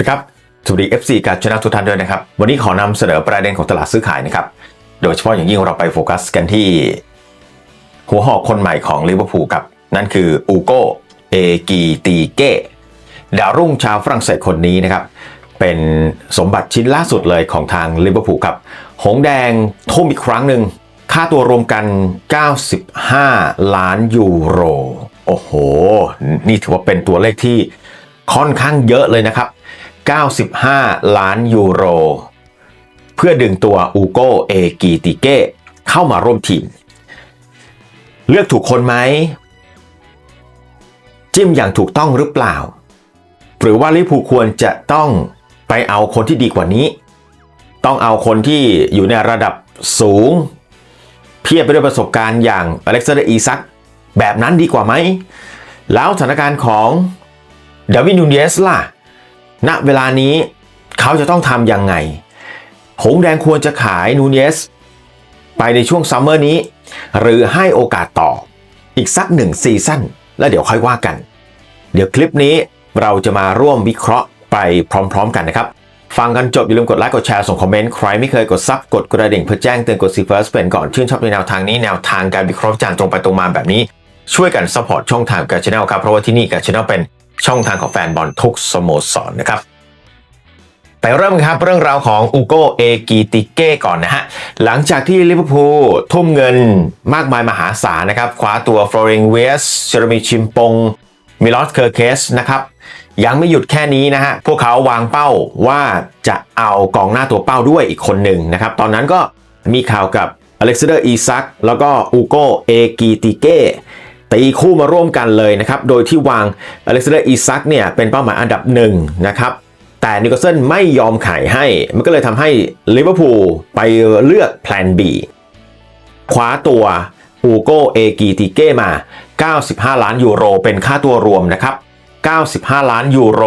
สวัสดีครับ สวัสดี FC การชนะทุกท่านด้วยนะครับ วันนี้ขอนำเสนอประเด็นของตลาดซื้อขายนะครับ โดยเฉพาะอย่างยิ่งเราไปโฟกัสกันที่ หัวหอกคนใหม่ของลิเวอร์พูลครับ นั่นคืออูโกเอกีตีเก้ดาวรุ่งชาวฝรั่งเศสคนนี้นะครับ เป็นสมบัติชิ้นล่าสุดเลยของทางลิเวอร์พูลครับ หงแดงทุ่มอีกครั้งหนึ่ง ค่าตัวรวมกัน 95 ล้านยูโร โอ้โห นี่ถือว่าเป็นตัวเลขที่ค่อนข้างเยอะเลยนะครับ 95 ล้านยูโร เพื่อดึงตัวอูโกเอกีติเก้เข้ามาร่วมทีม เลือกถูกคนไหม จิ้มอย่างถูกต้องหรือเปล่า หรือว่าลิพูควรจะต้องไปเอาคนที่ดีกว่านี้ ต้องเอาคนที่อยู่ในระดับสูง เพียบไปด้วยประสบการณ์อย่างอเล็กซานเดอร์อีซักแบบนั้นดีกว่าไหม แล้วสถานการณ์ของดาวินนูเนสล่ะ ณเวลานี้เขาจะต้องทำยังไง หงแดงควรจะขายนูเนสไปในช่วงซัมเมอร์นี้ หรือให้โอกาสต่อ อีกสักหนึ่งซีซั่นแล้วเดี๋ยวค่อยว่ากัน เดี๋ยวคลิปนี้เราจะมาร่วมวิเคราะห์ไปพร้อมๆกันนะครับ ฟังกันจบอย่าลืมกดไลค์กดแชร์ส่งคอมเมนต์ใครไม่เคยกดซับกดกระดิ่งเพื่อแจ้งเตือนกดซีเฟิร์สเป็นก่อนชื่นชอบในแนวทางนี้แนวทางการวิเคราะห์จารณ์ตรงไปตรงมาแบบนี้ช่วยกันซัพพอร์ตช่องทางการช anel ครับเพราะว่าที่นี่การช anel เป็น ช่องทางของแฟนบอลทุกสโมสรนะครับไปเริ่มกันครับเรื่องราวของอูโกเอกีติเก้ก่อนนะฮะ หลังจากที่ลิเวอร์พูลทุ่มเงินมากมายมหาศาลนะครับคว้าตัวฟลอริงเวสเจอร์มีชิมปงมิลอสเคอร์เคสนะครับยังไม่หยุดแค่นี้นะฮะ พวกเขาวางเป้าว่าจะเอากองหน้าตัวเป้าด้วยอีกคนหนึ่งนะครับ ตอนนั้นก็มีข่าวกับอเล็กซานเดอร์อีซักแล้วก็อูโกเอกีติเก้ ตีคู่มาร่วมกันเลยนะครับ โดยที่วางอเล็กซานเดอร์อีซักเนี่ยเป็นเป้าหมายอันดับหนึ่งนะครับแต่นิโคลเซนไม่ยอมขายให้ มันก็เลยทำให้ลิเวอร์พูลไปเลือกแพลน B คว้าตัวอูโกเอกีติเก้มา 95 ล้านยูโร เป็นค่าตัวรวมนะครับ 95 ล้านยูโร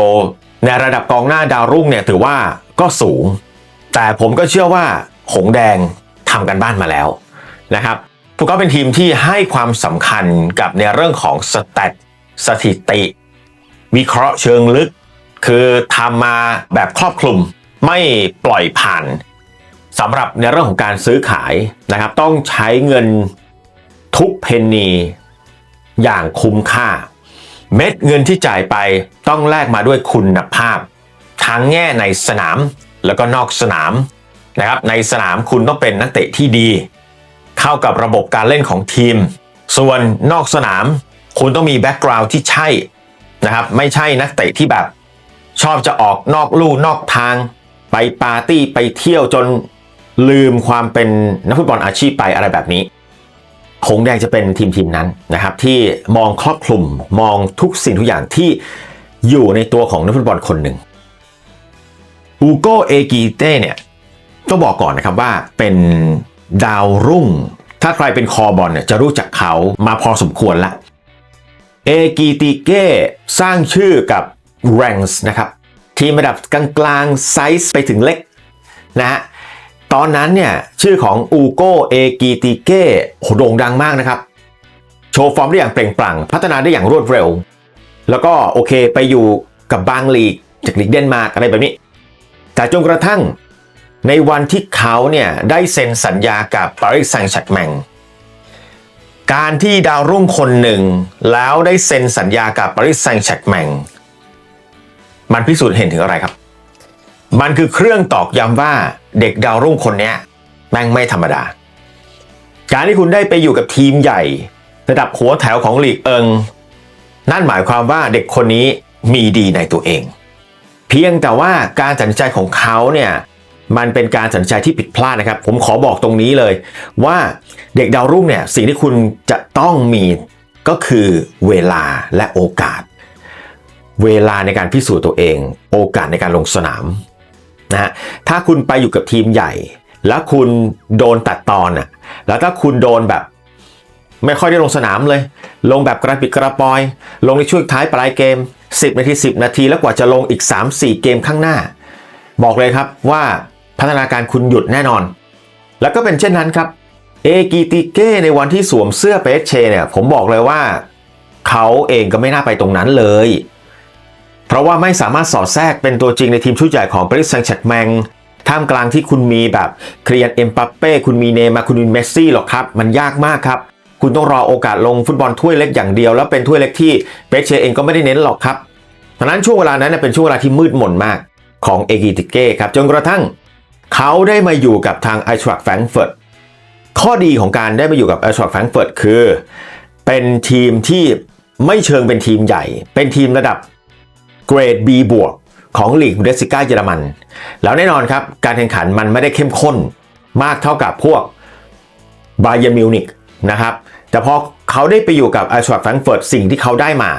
ในระดับกองหน้าดาวรุ่งเนี่ยถือว่าก็สูง แต่ผมก็เชื่อว่าหงแดงทำกันบ้านมาแล้วนะครับ กเขาเป็นทีมที่ให้ความสำคัญกับในเรื่องของสแตทสถิติ วิเคราะห์เชิงลึก คือทำมาแบบครอบคลุมไม่ปล่อยผ่านสำหรับในเรื่องของการซื้อขายนะครับ ต้องใช้เงินทุกเพนนีอย่างคุ้มค่า เม็ดเงินที่จ่ายไปต้องแลกมาด้วยคุณภาพ ทั้งแง่ในสนามแล้วก็นอกสนามนะครับในสนามคุณต้องเป็นนักเตะที่ดี เข้ากับระบบการเล่นของทีม ส่วนนอกสนาม คุณต้องมีแบ็กกราวด์ที่ใช่นะครับไม่ใช่นักเตะที่แบบ ชอบจะออกนอกลู่นอกทาง ไปปาร์ตี้ไปเที่ยวจนลืมความเป็นนักฟุตบอลอาชีพไปอะไรแบบนี้หงแดงจะเป็นทีมทีมนั้นนะครับที่มองครอบคลุมมองทุกสิ่งทุกอย่างที่อยู่ในตัวของนักฟุตบอลคนหนึ่งอูโกเอกีเต้เนี่ยต้องบอกก่อนนะครับว่าเป็น ดาวรุ่ง ถ้าใครเป็นคอบอลเนี่ยจะรู้จักเขามาพอสมควรละ เอกีติเก้สร้างชื่อกับ r a n k s นะครับ ทีมระดับกลางๆไซส์ไปถึงเล็กนะฮะตอนนั้นเนี่ยชื่อของอูโกเอกีติเก้โด่งดังมากนะครับ โชว์ฟอร์มได้อย่างเปล่งปลั่ง พัฒนาได้อย่างรวดเร็ว แล้วก็โอเคไปอยู่กับบางลีกจากลีกเดนมาร์กอะไรแบบนี้ แต่จนกระทั่ง ในวันที่เขาเนี่ยได้เซ็นสัญญากับปารีสแซงต์แชร์แมงการที่ดาวรุ่งคนหนึ่ง แล้วได้เซ็นสัญญากับปารีสแซงต์แชร์แมงมันพิสูจน์เห็นถึงอะไรครับ มันคือเครื่องตอกย้ำว่าเด็กดาวรุ่งคนนี้แม่งไม่ธรรมดา การที่คุณได้ไปอยู่กับทีมใหญ่ ระดับหัวแถวของลีกเอิง นั่นหมายความว่าเด็กคนนี้มีดีในตัวเอง เพียงแต่ว่าการตัดสินใจของเขาเนี่ย มันเป็นการตัดสินใจที่ผิดพลาดนะครับ ผมขอบอกตรงนี้เลย ว่าเด็กดาวรุ่งเนี่ยสิ่งที่คุณจะต้องมีก็คือเวลาและโอกาส เวลาในการพิสูจน์ตัวเอง โอกาสในการลงสนามนะฮะถ้าคุณไปอยู่กับทีมใหญ่ แล้วคุณโดนตัดตอนอะแล้วถ้าคุณโดนแบบ ไม่ค่อยได้ลงสนามเลย ลงแบบกระปิดกระปอย ลงในช่วงท้ายปลายเกม 10 นาที 10 นาที แล้วกว่าจะลงอีก 3-4 เกมข้างหน้า บอกเลยครับว่า พัฒนาการคุณหยุดแน่นอน แล้วก็เป็นเช่นนั้นครับเอกีติเก้ในวันที่สวมเสื้อเปสเชเนี่ยผมบอกเลยว่า เขาเองก็ไม่น่าไปตรงนั้นเลย เพราะว่าไม่สามารถสอดแทรกเป็นตัวจริงในทีมชุดใหญ่ของปารีสแซงต์แชร์แมงท่ามกลางที่คุณมีแบบเคลียนเอ็มปัปเป้คุณมีเนมาคุณมีเมสซี่หรอกครับ มันยากมากครับ คุณต้องรอโอกาสลงฟุตบอลถ้วยเล็กอย่างเดียว แล้วเป็นถ้วยเล็กที่เปเชเองก็ไม่ได้เน้นหรอกครับดังนั้นช่วงเวลานั้นเนยเป็นช่วงเวลาที่มืดมนมากของเอกิติเก้ครับจนกระทั่ง เขาได้มาอยู่กับทางไอชวักแฟรงเฟิร์ตข้อดีของการได้มาอยู่กับไอชวักแฟรงเฟิร์ตคือ เป็นทีมที่ไม่เชิงเป็นทีมใหญ่ เป็นทีมระดับเกรด B บวกของลีกเดสิก้าเยอรมัน แล้วแน่นอนครับ การแข่งขันมันไม่ได้เข้มข้นมากเท่ากับพวกบาเยมิวนิกนะครับ แต่พอเขาได้ไปอยู่กับไอชวักแฟรงเฟิร์ตสิ่งที่เขาได้มา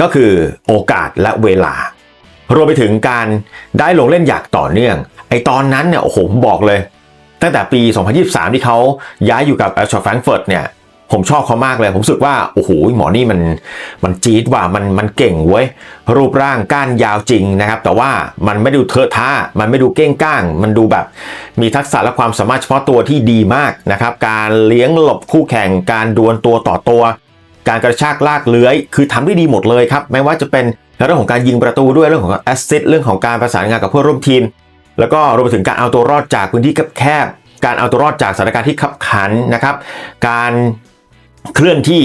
ก็คือโอกาสและเวลารวมไปถึงการได้ลงเล่นอย่างต่อเนื่อง ไอตอนนั้นเนี่ยโอ้โหผมบอกเลย ตั้งแต่ปี 2023 ที่เขาย้ายอยู่กับไอชวักแฟรงเฟิร์ตเนี่ยผมชอบเขามากเลย ผมรู้สึกว่า โอ้โหหมอนี่มันมันจี๊ดว่ามันมันเก่งเว้ย รูปร่างก้านยาวจริงนะครับ แต่ว่ามันไม่ดูเทอะท่า มันไม่ดูเก้งก้าง มันดูแบบมีทักษะและความสามารถเฉพาะตัวที่ดีมากนะครับ การเลี้ยงหลบคู่แข่งการดวลตัวต่อตัว การกระชากลากเลื้อย คือทำได้ดีหมดเลยครับไม่ว่าจะเป็นในเรื่องของการยิงประตูด้วยเรื่องของแอสซิสต์เรื่องของการประสานงานกับเพื่อนร่วมทีม แล้วก็รวมไปถึงการเอาตัวรอดจากพื้นที่แคบๆการเอาตัวรอดจากสถานการณ์ที่ขับขันนะครับ การเคลื่อนที่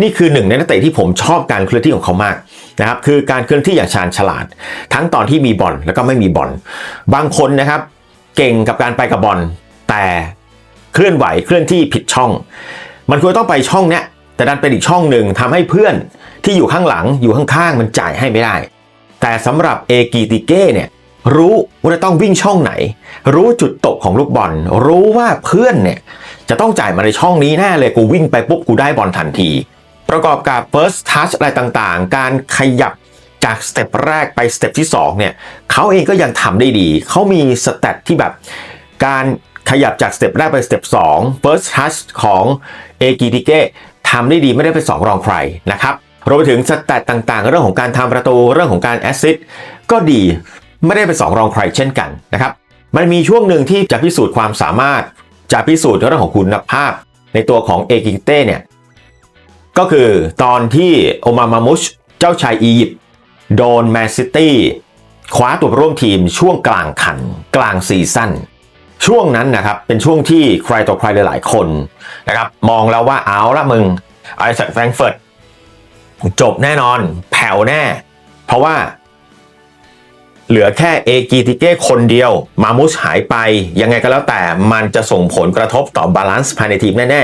นี่คือหนึ่งในนักเตะที่ผมชอบการเคลื่อนที่ของเขามากนะครับคือการเคลื่อนที่อย่างชาญฉลาด ทั้งตอนที่มีบอลแล้วก็ไม่มีบอลบางคนนะครับ เก่งกับการไปกับบอลแต่เคลื่อนไหวเคลื่อนที่ผิดช่อง มันควรต้องไปช่องเนี้ยแต่ดันเป็นอีกช่องหนึ่งทำให้เพื่อนที่อยู่ข้างหลังอยู่ข้างๆมันจ่ายให้ไม่ได้ แต่สำหรับเอกีติเก้เนี่ย รู้ว่าจะต้องวิ่งช่องไหน รู้จุดตกของลูกบอล รู้ว่าเพื่อนเนี่ยจะต้องจ่ายมาในช่องนี้แน่เลยกูวิ่งไปปุ๊บกูได้บอลทันที ประกอบกับ first touch อะไรต่างๆ การขยับจากสเต็ปแรกไปสเต็ปที่2เนี่ยเขาเองก็ยังทำได้ดี เขามีสเต็ปที่แบบการขยับจากสเต็ปแรกไปสเต็ป2 first touch ของเอกิติเก้ทำได้ดีไม่ได้เป็นสองรองใครนะครับรวมไปถึงสเตตต่างๆ เรื่องของการทำประตูเรื่องของการแอสซิสต์ก็ดี ไม่ได้เป็นสองรองใครเช่นกันนะครับ มันมีช่วงหนึ่งที่จะพิสูจน์ความสามารถ จะพิสูจน์เรื่องของคุณภาพ ในตัวของเอกิเต้เนี่ย ก็คือตอนที่โอมามามุชเจ้าชายอียิปต์โดนแมนซิตี้คว้าตัวร่วมทีมช่วงกลางคันกลางซีซั่นช่วงนั้นนะครับเป็นช่วงที่ใครต่อใครหลายๆคนนะครับมองแล้วว่าเอาละมึงไอแซคแฟรงเฟิร์ตจบแน่นอนแผ่วแน่ เพราะว่า เหลือแค่เอกีติเก้คนเดียว มามุสหายไป ยังไงก็แล้วแต่มันจะส่งผลกระทบต่อบาลานซ์ภายในทีมแน่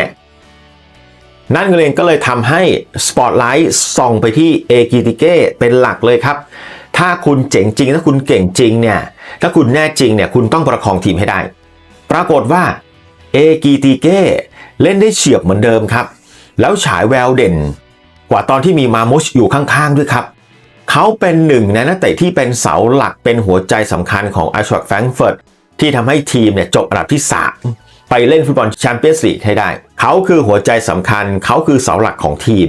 ๆ นั่นเองก็เลยทำให้สปอตไลท์ส่องไปที่เอกีติเก้เป็นหลักเลยครับ ถ้าคุณเจ๋งจริง ถ้าคุณเก่งจริงเนี่ย ถ้าคุณแน่จริงเนี่ยคุณต้องประคองทีมให้ได้ ปรากฏว่าเอกีติเก้เล่นได้เฉียบเหมือนเดิมครับ แล้วฉายแววเด่น กว่าตอนที่มีมามุชอยู่ข้างๆด้วยครับ เขาเป็นหนึ่งในนักเตะที่เป็นเสาหลักเป็นหัวใจสำคัญของไอชวักแฟรงเฟิร์ตที่ทำให้ทีมเนี่ยจบอันดับที่ 3 ไปเล่นฟุตบอลแชมเปี้ยนส์ลีกให้ได้ เขาคือหัวใจสำคัญ เขาคือเสาหลักของทีม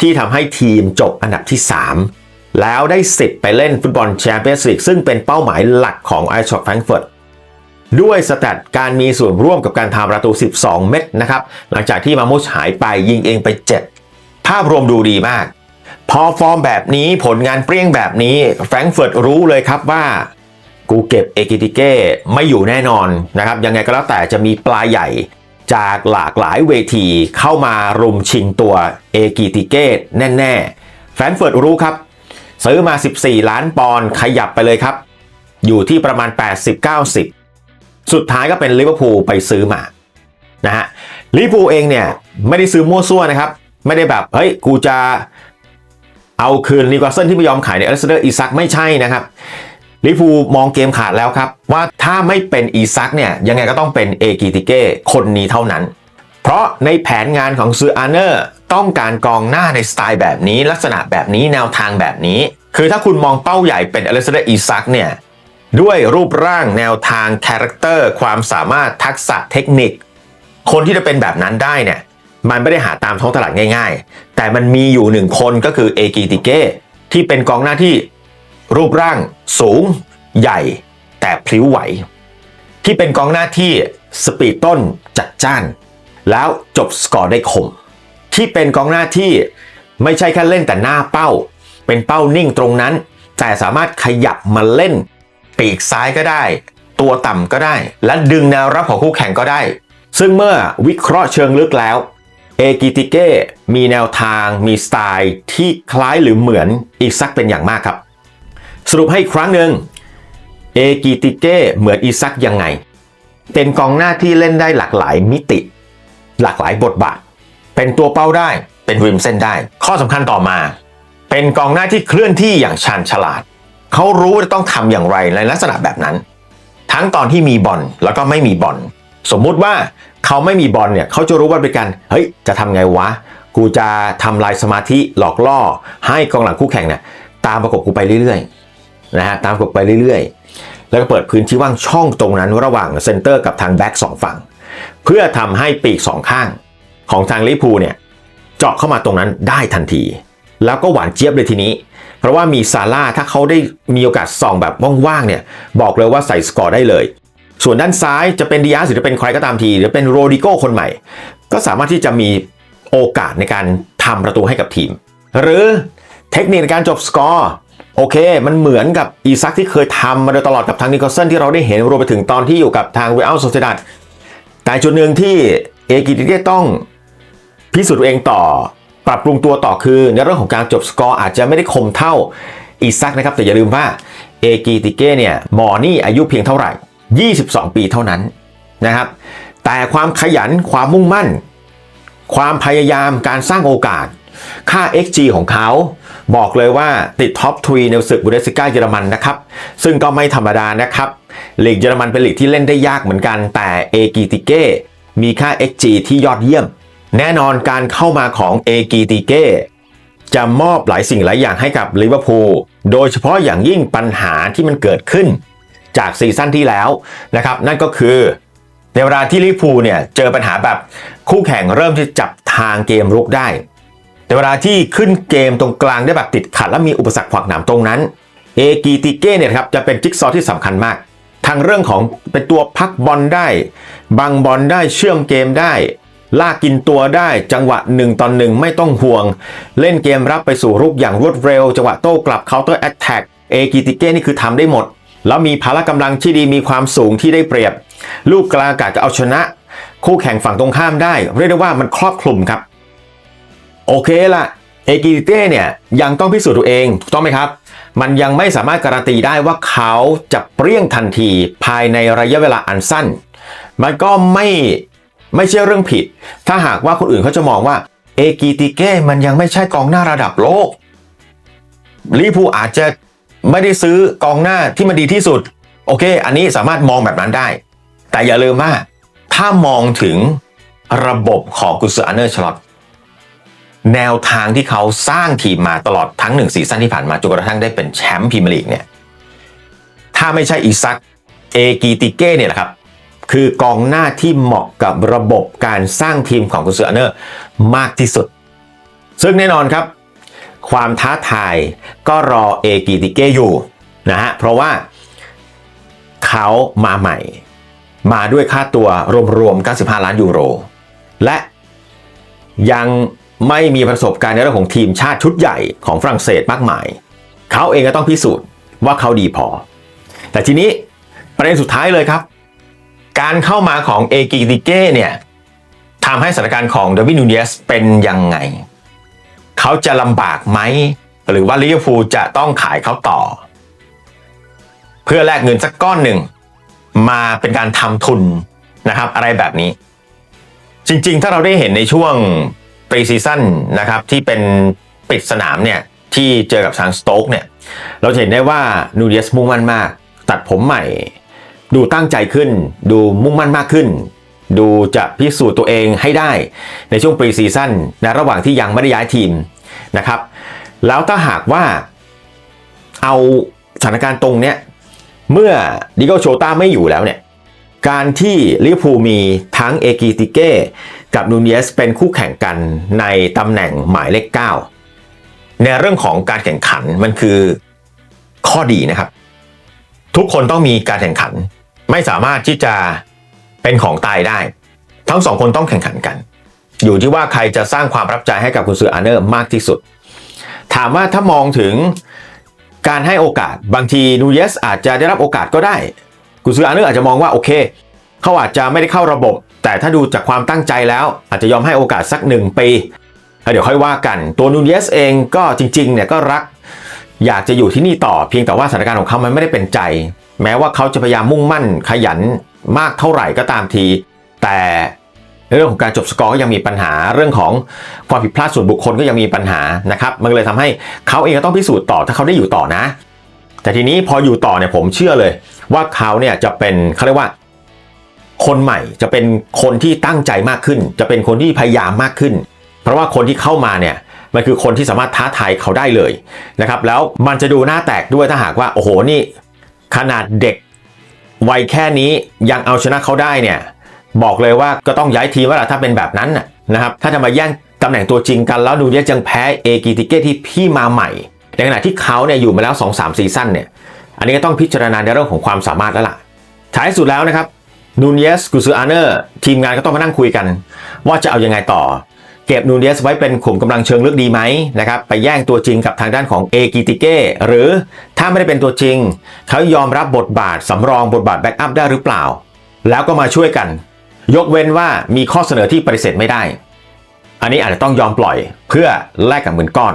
ที่ทำให้ทีมจบอันดับที่ 3 แล้วได้สิทธิ์ไปเล่นฟุตบอลแชมเปี้ยนส์ลีกซึ่งเป็นเป้าหมายหลักของไอชวักแฟรงเฟิร์ตด้วยสแตทการมีส่วนร่วมกับการทำประตู 12 เม็ดนะครับ หลังจากที่มามุชหายไปยิงเองไป 7 ภาพรวมดูดีมาก พอฟอร์มแบบนี้ผลงานเปรี้ยงแบบนี้แฟรงก์เฟิร์ตรู้เลยครับว่ากูเก็บเอกิติเก้ไม่อยู่แน่นอนนะครับ ยังไงก็แล้วแต่จะมีปลาใหญ่จากหลากหลายเวทีเข้ามารุมชิงตัวเอกิติเก้แน่ๆแฟรงก์เฟิร์ตรู้ครับ ซื้อมา 14 ล้านปอนด์ขยับไปเลยครับ อยู่ที่ประมาณ 80-90 สุดท้ายก็เป็นลิเวอร์พูลไปซื้อมานะฮะลิเวอร์พูลเองเนี่ยไม่ได้ซื้อมั่วซั่วนะครับ ไม่ได้แบบเฮ้ยกูจะ เอาคืนนิวคาสเซิลที่ไม่ยอมขายในอเลสเดอร์อีซักไม่ใช่นะครับลิเวอร์พูมองเกมขาดแล้วครับ ว่าถ้าไม่เป็นอีซักเนี่ยยังไงก็ต้องเป็นเอกิติเก้คนนี้เท่านั้น เพราะในแผนงานของซืออาร์เนอร์ต้องการกองหน้าในสไตล์แบบนี้ ลักษณะแบบนี้แนวทางแบบนี้ คือถ้าคุณมองเป้าใหญ่เป็นอเลสเดอร์อีซักเนี่ยด้วยรูปร่างแนวทางคาแรคเตอร์ความสามารถทักษะเทคนิค คนที่จะเป็นแบบนั้นได้เนี่ย มันไม่ได้หาตามท้องตลาดง่าย ๆ แต่มันมีอยู่หนึ่งคนก็คือเอกิติเก้ที่เป็นกองหน้าที่รูปร่างสูง ใหญ่ แต่พลิ้วไหว ที่เป็นกองหน้าที่สปีดต้นจัดจ้าน แล้วจบสกอร์ได้คม ที่เป็นกองหน้าที่ไม่ใช่แค่เล่นแต่หน้าเป้า เป็นเป้านิ่งตรงนั้น แต่สามารถขยับมาเล่น ปีกซ้ายก็ได้ ตัวต่ำก็ได้ และดึงแนวรับของคู่แข่งก็ได้ ซึ่งเมื่อวิเคราะห์เชิงลึกแล้ว เอกิติเก้มีแนวทางมีสไตล์ที่คล้ายหรือเหมือนอีซักเป็นอย่างมากครับ สรุปให้อีกครั้งหนึ่งเอกิติเก้เหมือนอีซักยังไง เป็นกองหน้าที่เล่นได้หลากหลายมิติ หลากหลายบทบาท เป็นตัวเป้าได้เป็นริมเส้นได้ ข้อสำคัญต่อมา เป็นกองหน้าที่เคลื่อนที่อย่างชาญฉลาด เขารู้ว่าต้องทำอย่างไรในลักษณะแบบนั้น ทั้งตอนที่มีบอลแล้วก็ไม่มีบอล สมมุติว่าเขาไม่มีบอลเนี่ยเขาจะรู้ว่าเป็นการเฮ้ยจะทำไงวะ กูจะทำลายสมาธิหลอกล่อ ให้กองหลังคู่แข่งเนี่ยตามประกบกูไปเรื่อยๆนะฮะตามประกบไปเรื่อยๆ แล้วก็เปิดพื้นที่ว่างช่องตรงนั้นระหว่างเซนเตอร์กับทางแบ็กสองฝั่ง เพื่อทำให้ปีกสองข้าง ของทางลิเวอร์พูเนี่ยเจาะเข้ามาตรงนั้นได้ทันที แล้วก็หวานเจี๊ยบเลยทีนี้ เพราะว่ามีซาร่าถ้าเขาได้มีโอกาสส่องแบบว่างๆเนี่ยบอกเลยว่าใส่สกอร์ได้เลย ส่วนด้านซ้ายจะเป็นดิอาสหรือจะเป็นใครก็ตามที หรือเป็นโรดิโก้คนใหม่ ก็สามารถที่จะมีโอกาสในการทำประตูให้กับทีม หรือเทคนิคในการจบสกอร์โอเค มันเหมือนกับอีซักที่เคยทำมาโดยตลอดกับทางนิโคลสันที่เราได้เห็นรวมไปถึงตอนที่อยู่กับทางเวลโซเซดัดแต่จุดหนึ่งที่เอกิติเกต้องพิสูจน์ตัวเองต่อ ปรับปรุงตัวต่อคือในเรื่องของการจบสกอร์อาจจะไม่ได้คมเท่าอีซักนะครับ แต่อย่าลืมว่าเอกิติเก้เนี่ยมอนี่อายุเพียงเท่าไหร่ 22 ปีเท่านั้นนะครับ แต่ความขยันความมุ่งมั่น ความพยายามการสร้างโอกาส ค่า XG ของเขาบอกเลยว่าติดท็อปทรีในศึกบูเดสลิก้าเยอรมันนะครับ ซึ่งก็ไม่ธรรมดานะครับลีกเยอรมันเป็นลีกที่เล่นได้ยากเหมือนกัน แต่เอกิติเก้มีค่า XG ที่ยอดเยี่ยม แน่นอนการเข้ามาของเอกิติเก้จะมอบหลายสิ่งหลายอย่างให้กับลิเวอร์พูลโดยเฉพาะอย่างยิ่งปัญหาที่มันเกิดขึ้น จากซีซั่นที่แล้วนะครับ นั่นก็คือ ในเวลาที่ลิพูเนี่ยเจอปัญหาแบบคู่แข่งเริ่มที่จับทางเกมรุกได้ แต่เวลาที่ขึ้นเกมตรงกลางได้แบบติดขัดและมีอุปสรรคขวากหนามตรงนั้นเอกีติเก้เนี่ยครับจะเป็นจิ๊กซอว์ที่สำคัญมาก ทางเรื่องของเป็นตัวพักบอลได้ บังบอลได้เชื่อมเกมได้ ลากกินตัวได้จังหวะหนึ่งตอนหนึ่งไม่ต้องห่วง เล่นเกมรับไปสู่รุกอย่างรวดเร็ว จังหวะโต้กลับเคาน์เตอร์แอตแทกเอกีติเก้นี่คือทำได้หมด แล้วมีพละกำลังที่ดีมีความสูงที่ได้เปรียบ ลูกกลางอากาศก็เอาชนะ คู่แข่งฝั่งตรงข้ามได้ เรียกได้ว่ามันครอบคลุมครับ โอเคละเอกิเต้เนี่ยยังต้องพิสูจน์ตัวเองถูกต้องไหมครับ มันยังไม่สามารถการันตีได้ว่าเขาจะเปรี้ยงทันทีภายในระยะเวลาอันสั้น มันก็ไม่ไม่ใช่เรื่องผิด ถ้าหากว่าคนอื่นเขาจะมองว่าเอกิติเก้มันยังไม่ใช่กองหน้าระดับโลกลิพูอาจจะ ไม่ได้ซื้อกองหน้าที่มันดีที่สุด โอเค อันนี้สามารถมองแบบนั้นได้ แต่อย่าลืมว่า ถ้ามองถึงระบบของกุนซืออันเนอร์ชลอตแนวทางที่เขาสร้างทีมมาตลอดทั้งหนึ่งซีซั่นที่ผ่านมาจนกระทั่งได้เป็นแชมป์พรีเมียร์ลีกเนี่ยถ้าไม่ใช่อีซักเอกีติเก้เนี่ยแหละครับ คือกองหน้าที่เหมาะกับระบบการสร้างทีมของกุนซืออันเนอร์มากที่สุด ซึ่งแน่นอนครับ ความท้าทายก็รอเอกีติเกอยู่นะฮะเพราะว่าเขามาใหม่ มาด้วยค่าตัวรวมๆ 95 ล้านยูโร และยังไม่มีประสบการณ์ในเรื่องของทีมชาติชุดใหญ่ของฝรั่งเศสมากมาย เขาเองก็ต้องพิสูจน์ว่าเขาดีพอ แต่ทีนี้ประเด็นสุดท้ายเลยครับ การเข้ามาของเอกิติเก้เนี่ยทำให้สถานการณ์ของเดวิดนูเนสเป็นยังไง เขาจะลำบากไหม หรือว่าลิเวอร์พูลจะต้องขายเขาต่อ เพื่อแลกเงินสักก้อนหนึ่ง มาเป็นการทำทุนนะครับ อะไรแบบนี้ จริงๆ ถ้าเราได้เห็นในช่วงปรีซีซั่นนะครับที่เป็นปิดสนามเนี่ยที่เจอกับทางสโต๊กเนี่ยเราเห็นได้ว่านูเดียสมุ่งมั่นมาก ตัดผมใหม่ ดูตั้งใจขึ้น ดูมุ่งมั่นมากขึ้น ดูจะพิสูจน์ตัวเองให้ได้ในช่วงปรีซีซั่นในระหว่างที่ยังไม่ได้ย้ายทีมนะครับ แล้วถ้าหากว่าเอาสถานการณ์ตรงเนี้ยเมื่อดิโกโชต้าไม่อยู่แล้วเนี่ยการที่ลิเวอร์พูลมีทั้งเอกิติเก้กับนูเนสเป็นคู่แข่งกันในตำแหน่งหมายเลข 9 ในเรื่องของการแข่งขันมันคือข้อดีนะครับ ทุกคนต้องมีการแข่งขัน ไม่สามารถที่จะ เป็นของตายได้ ทั้งสองคนต้องแข่งขันกัน อยู่ที่ว่าใครจะสร้างความรับใจให้กับคุณซืออาร์เนอร์มากที่สุด ถามว่าถ้ามองถึงการให้โอกาสบางทีนูเยสอาจจะได้รับโอกาสก็ได้กุนซืออาเนอร์อาจจะมองว่าโอเค เขาอาจจะไม่ได้เข้าระบบ แต่ถ้าดูจากความตั้งใจแล้ว อาจจะยอมให้โอกาสสักหนึ่งปีเดี๋ยวค่อยว่ากันตัวนูเยสเองก็จริงๆเนี่ยก็รัก อยากจะอยู่ที่นี่ต่อเพียงแต่ว่าสถานการณ์ของเขามันไม่ได้เป็นใจ แม้ว่าเขาจะพยายามมุ่งมั่นขยัน มากเท่าไหร่ก็ตามที แต่เรื่องของการจบสกอร์ก็ยังมีปัญหาเรื่องของความผิดพลาดส่วนบุคคลก็ยังมีปัญหานะครับ มันเลยทำให้เขาเองก็ต้องพิสูจน์ต่อถ้าเขาได้อยู่ต่อนะ แต่ทีนี้พออยู่ต่อเนี่ยผมเชื่อเลย ว่าเขาเนี่ยจะเป็นเขาเรียกว่า คนใหม่จะเป็นคนที่ตั้งใจมากขึ้น จะเป็นคนที่พยายามมากขึ้น เพราะว่าคนที่เข้ามาเนี่ยมันคือคนที่สามารถท้าทายเขาได้เลยนะครับ แล้วมันจะดูหน้าแตกด้วยถ้าหากว่าโอ้โหนี่ ขนาดเด็ก วัยแค่นี้ยังเอาชนะเขาได้เนี่ยบอกเลยว่าก็ต้องย้ายทีมว่าล่ะถ้าเป็นแบบนั้นนะครับถ้าจะมาแย่งตำแหน่งตัวจริงกันแล้วนูเนียสยังแพ้เอกิติเก้ที่พี่มาใหม่ ในขณะที่เขาเนี่ยอยู่มาแล้ว 2-3ซีซั่นเนี่ยอันนี้ก็ต้องพิจารณาในเรื่องของความสามารถแล้วล่ะท้ายสุดแล้วนะครับนูนียสกูซืออาเนอร์ทีมงานก็ต้องมานั่งคุยกัน ว่าจะเอายังไงต่อ เก็บนูเนียสไว้เป็นขุมกำลังเชิงลึกดีไหมนะครับไปแย่งตัวจริงกับทางด้านของเอกิติเก้หรือถ้าไม่ได้เป็นตัวจริง เขายอมรับบทบาทสำรองบทบาทแบ็กอัพได้หรือเปล่า แล้วก็มาช่วยกัน ยกเว้นว่ามีข้อเสนอที่ปฏิเสธไม่ได้ อันนี้อาจจะต้องยอมปล่อยเพื่อแลกกับเงินก้อน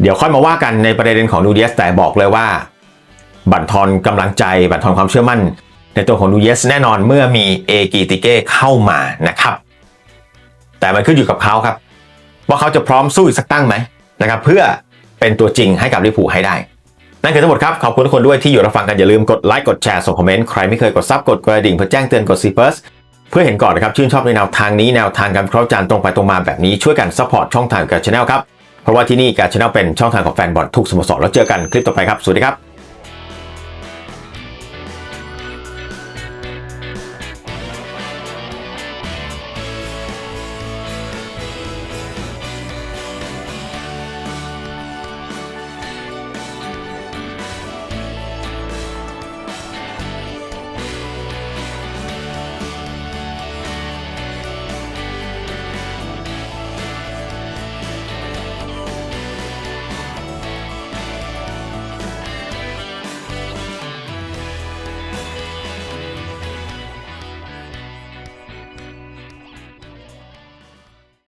เดี๋ยวค่อยมาว่ากันในประเด็นของนูเนียสแต่บอกเลยว่า บั่นทอนกำลังใจบั่นทอนความเชื่อมั่น ในตัวของนูเยสแน่นอนเมื่อมีเอกิติเก้เข้ามานะครับ แต่มันขึ้นอยู่กับเขาครับ ว่าเขาจะพร้อมสู้อีกสักตั้งไหมนะครับเพื่อเป็นตัวจริงให้กับลิผูให้ได้ นั่นคือทั้งหมดครับ ขอบคุณทุกคนด้วยที่อยู่รับฟังกันอย่าลืมกดไลค์กดแชร์ส่งคอมเมนต์ใครไม่เคยกดซับกดกระดิ่งเพื่อแจ้งเตือนกดซีเฟิร์สเพื่อเห็นก่อนนะครับชื่นชอบในแนวทางนี้แนวทางการวิเคราะห์จานตรงไปตรงมาแบบนี้ช่วยกันซัพพอร์ตช่องทางกับช anel ครับเพราะว่าที่นี่การช anel เป็นช่องทางของแฟนบอลทุกสโมสรแล้วเจอกันคลิปต่อไปครับสวัสดีครับ